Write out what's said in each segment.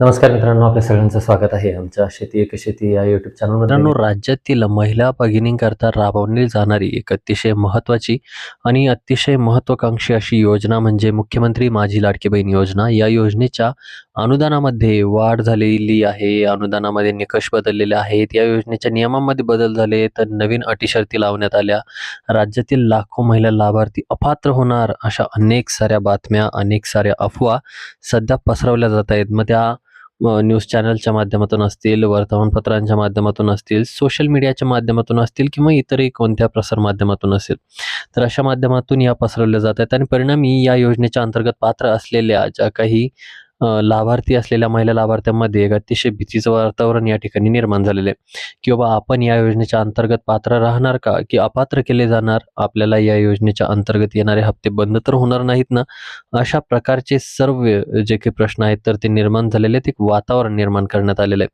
नमस्कार मित्रांनो आपल्या सगळ्यांचं स्वागत आहे आमच्या शेती एक शेती या युट्यूब चॅनल मित्रांनो राज्यातील महिला भगिनींकरता राबवली जाणारी एक अतिशय महत्त्वाची आणि अतिशय महत्त्वाकांक्षी अशी योजना म्हणजे मुख्यमंत्री माझी लाडकी बहीण योजना. या योजनेच्या अनुदानामध्ये वाढ झालेली आहे अनुदानामध्ये निकष बदललेले आहेत या योजनेच्या नियमांमध्ये बदल झाले तर नवीन अटी शर्ती लावण्यात आल्या. राज्यातील लाखो महिला लाभार्थी अपात्र होणार अशा अनेक साऱ्या बातम्या अनेक साऱ्या अफवा सध्या पसरवल्या जात आहेत. मग त्या न्यूज चॅनलच्या माध्यमातून असतील वर्तमानपत्रांच्या माध्यमातून असतील सोशल मीडियाच्या माध्यमातून असतील किंवा इतरही कोणत्या प्रसार माध्यमातून असेल. तर अशा माध्यमातून या पसरवल्या जात आहेत आणि परिणामी या योजनेच्या अंतर्गत पात्र असलेल्या ज्या काही लाभार्थी असलेल्या महिला लाभार्थ्यांमध्ये एक अतिशय भीतीचं वातावरण या ठिकाणी निर्माण झालेलं आहे. की बाबा आपण या योजनेच्या अंतर्गत पात्र राहणार का? की अपात्र केले जाणार? आपल्याला या योजनेच्या अंतर्गत येणारे हप्ते बंद तर होणार नाहीत ना? अशा प्रकारचे सर्व जे काही प्रश्न आहेत तर ते निर्माण झालेले आहेत. एक वातावरण निर्माण करण्यात आलेलं आहे.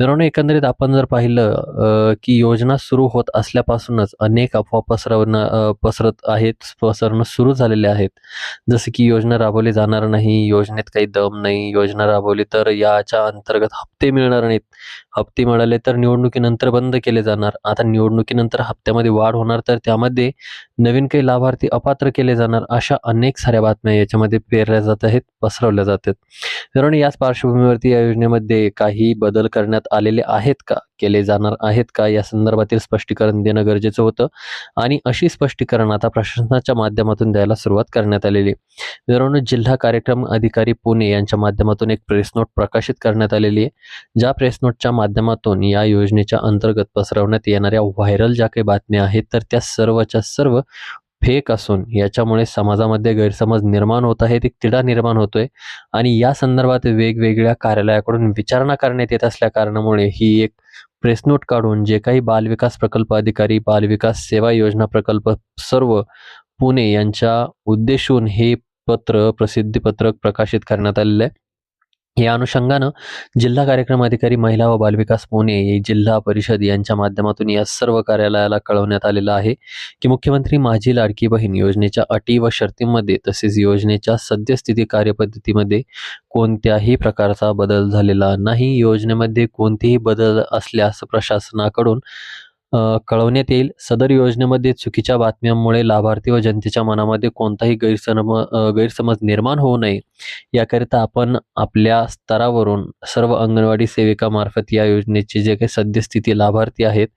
मित्रांनो एकंदरीत आपण जर पाहिलं की योजना सुरू होत असल्यापासूनच अनेक अफवा पसरवणं पसरत आहेत पसरणं सुरू झालेले आहेत. जसं की योजना राबवली जाणार नाही योजनेत काही दम नाही योजना राबवली तर याच्या अंतर्गत हप्ते मिळणार नाहीत. हप्ते मिळाले तर निवडणुकीनंतर बंद केले जाणार. आता निवडणुकीनंतर हप्त्यामध्ये वाढ होणार तर त्यामध्ये नवीन काही लाभार्थी अपात्र केले जाणार अशा अनेक साऱ्या बातम्या याच्यामध्ये पेरल्या जात आहेत पसरवल्या जातात मित्रांनो याच पार्श्वभूमीवरती या योजनेमध्ये काही बदल करण्यात आलेले आहेत का? केले जाणार आहेत का? या संदर्भातील स्पष्टीकरण देणं गरजेचं होतं. आणि अशी स्पष्टीकरण आता प्रशासनाच्या माध्यमातून द्यायला सुरुवात करण्यात आलेली आहे. मित्रांनो जिल्हा कार्यक्रम अधिकारी पुणे यांच्या माध्यमातून एक प्रेस नोट प्रकाशित करण्यात आलेली आहे. ज्या प्रेस नोटच्या माध्यमातून या योजनेच्या अंतर्गत पसरवण्यात येणाऱ्या व्हायरल ज्या काही बातम्या आहेत तर त्या सर्वच्या सर्व फेक असून याच्यामुळे समाजामध्ये गैरसमज निर्माण होत आहेत एक तिढा निर्माण होतोय. आणि या संदर्भात वेगवेगळ्या कार्यालयाकडून विचारणा करण्यात येत असल्या कारणामुळे ही एक प्रेस नोट काढून जे काही बालविकास प्रकल्प अधिकारी बालविकास सेवा योजना प्रकल्प सर्व पुणे यांच्या उद्देशून हे पत्र प्रसिद्धी पत्रक प्रकाशित करण्यात आलेलं आहे. या अनुषंगानं जिल्हा कार्यक्रम अधिकारी महिला व बालविकास पुणे जिल्हा परिषद यांच्या माध्यमातून या सर्व कार्यालयाला कळवण्यात आलेलं आहे की मुख्यमंत्री माझी लाडकी बहीण योजनेच्या अटी व शर्तींमध्ये तसेच योजनेच्या सद्यस्थिती कार्यपद्धतीमध्ये कोणत्याही प्रकारचा बदल झालेला नाही. योजनेमध्ये कोणतेही बदल असल्यास प्रशासनाकडून कळवण्यात येईल. सदर योजनेमध्ये चुकीच्या बातम्यांमुळे लाभार्थी व जनतेच्या मनामध्ये कोणताही गैरसम गैरसमज निर्माण होऊ नये. याकरिता आपण आपल्या स्तरावरून सर्व अंगणवाडी सेविकामार्फत या योजनेची जे काही सद्यस्थिती लाभार्थी आहेत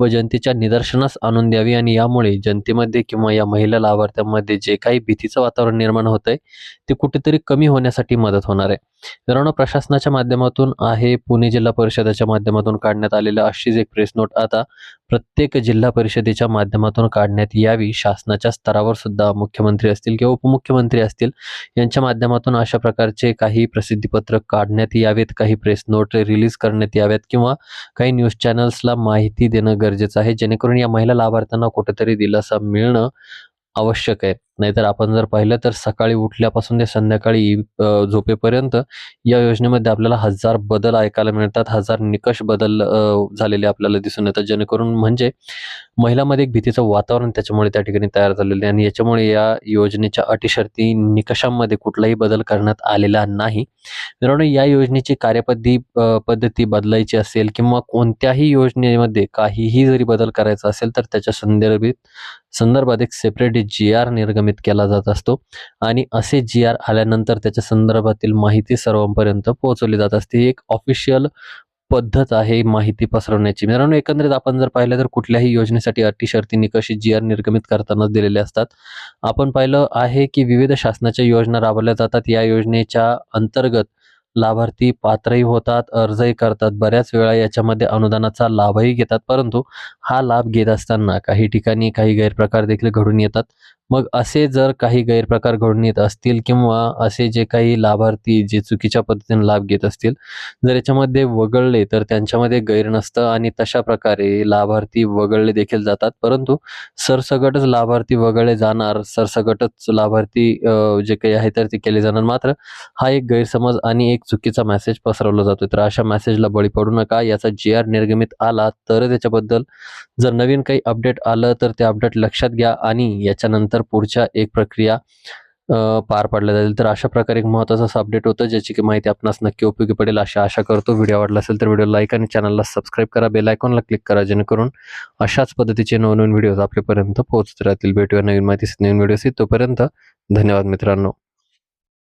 व जनतेच्या निदर्शनास आणून द्यावी आणि यामुळे जनतेमध्ये किंवा या महिला लाभार्थ्यांमध्ये जे काही भीतीचं वातावरण निर्माण होत आहे ते कुठेतरी कमी होण्यासाठी मदत होणार आहे. मित्रांनो प्रशासनाच्या माध्यमातून आहे. पुणे जिल्हा परिषदेच्या माध्यमातून काढण्यात आलेलं अशीच एक प्रेस नोट आता प्रत्येक जिल्हा परिषदेच्या माध्यमातून काढण्यात यावी. शासनाच्या स्तरावर सुद्धा मुख्यमंत्री असतील किंवा उपमुख्यमंत्री असतील यांच्या माध्यमातून अशा प्रकारचे काही प्रसिद्धीपत्रक काढण्यात यावेत काही प्रेस नोट रिलीज करण्यात याव्यात किंवा काही न्यूज चॅनल्सला माहिती देणं गरजेचं आहे जेणेकरून या महिला लाभार्थ्यांना कुठेतरी दिलासा मिळणं आवश्यक आहे. नाहीतर आपण जर पाहिलं तर सकाळी उठल्यापासून ते संध्याकाळी झोपेपर्यंत या योजनेमध्ये आपल्याला हजार बदल ऐकायला मिळतात. हजार निकष बदल झालेले आपल्याला दिसून येतात. जेणेकरून म्हणजे महिलामध्ये एक भीतीचं वातावरण त्याच्यामुळे त्या ठिकाणी तयार झालेलं आहे. आणि याच्यामुळे या योजनेच्या अटी शर्ती निकषांमध्ये कुठलाही बदल करण्यात आलेला नाही. मित्रांनो या योजनेची कार्यपद्धती पद्धती बदलायची असेल किंवा कोणत्याही योजनेमध्ये काहीही जरी बदल करायचा असेल तर त्याच्या संदर्भित संदर्भात एक सेपरेट जी आर निर्गम नियमित केला जात असतो. आणि असे जी आर आल्यानंतर त्याच्या संदर्भातील माहिती सर्वांपर्यंत पोहोचवली जात असते. ही एक ऑफिशियल पद्धत आहे माहिती पसरवण्याची. मित्रांनो एकंदरीत आपण जर पाहिलं तर कुठल्याही योजनेसाठी अटी शर्ती निकषी जी आर निर्गमित करताना दिलेले असतात. आपण पाहिलं आहे की विविध शासनाच्या योजना राबवल्या जातात. या योजनेच्या अंतर्गत लाभार्थी पात्रही होतात अर्जही करतात. बऱ्याच वेळा याच्यामध्ये अनुदानाचा लाभही घेतात. परंतु हा लाभ घेत असताना काही ठिकाणी काही गैरप्रकार देखील घडून येतात. मग असे जर काही गैरप्रकार घडून येत असतील किंवा असे जे काही लाभार्थी जे चुकीच्या पद्धतीने लाभ घेत असतील जर याच्यामध्ये वगळले तर त्यांच्यामध्ये गैर नसतं आणि तशा प्रकारे लाभार्थी वगळले देखील जातात. परंतु सरसगटच लाभार्थी वगळले जाणार सरसगटच लाभार्थी जे काही आहे तर ते केले जाणार. मात्र हा एक गैरसमज आणि एक चुकीचा मेसेज पसरवला जातो तर अशा मेसेजला बळी पडू नका. याचा जी आर निर्गमित आला तर त्याच्याबद्दल जर नवीन काही अपडेट आलं तर ते अपडेट लक्षात घ्या आणि याच्यानंतर तर पुढच्या एक प्रक्रिया पार पाडल्या जाईल तर अशा प्रकारे एक महत्त्वाचं असं अपडेट होतं ज्याची की माहिती आपणास नक्की उपयोगी पडेल अशी आशा करतो. व्हिडिओ आवडला असेल तर व्हिडिओ लाईक आणि चॅनलला सबस्क्राईब करा. बेल आयकॉनला क्लिक करा जेणेकरून अशाच पद्धतीचे नवनवीन व्हिडिओज आपल्यापर्यंत पोहोचत राहतील. भेटूया नवीन माहिती नवीन व्हिडिओ तोपर्यंत धन्यवाद मित्रांनो.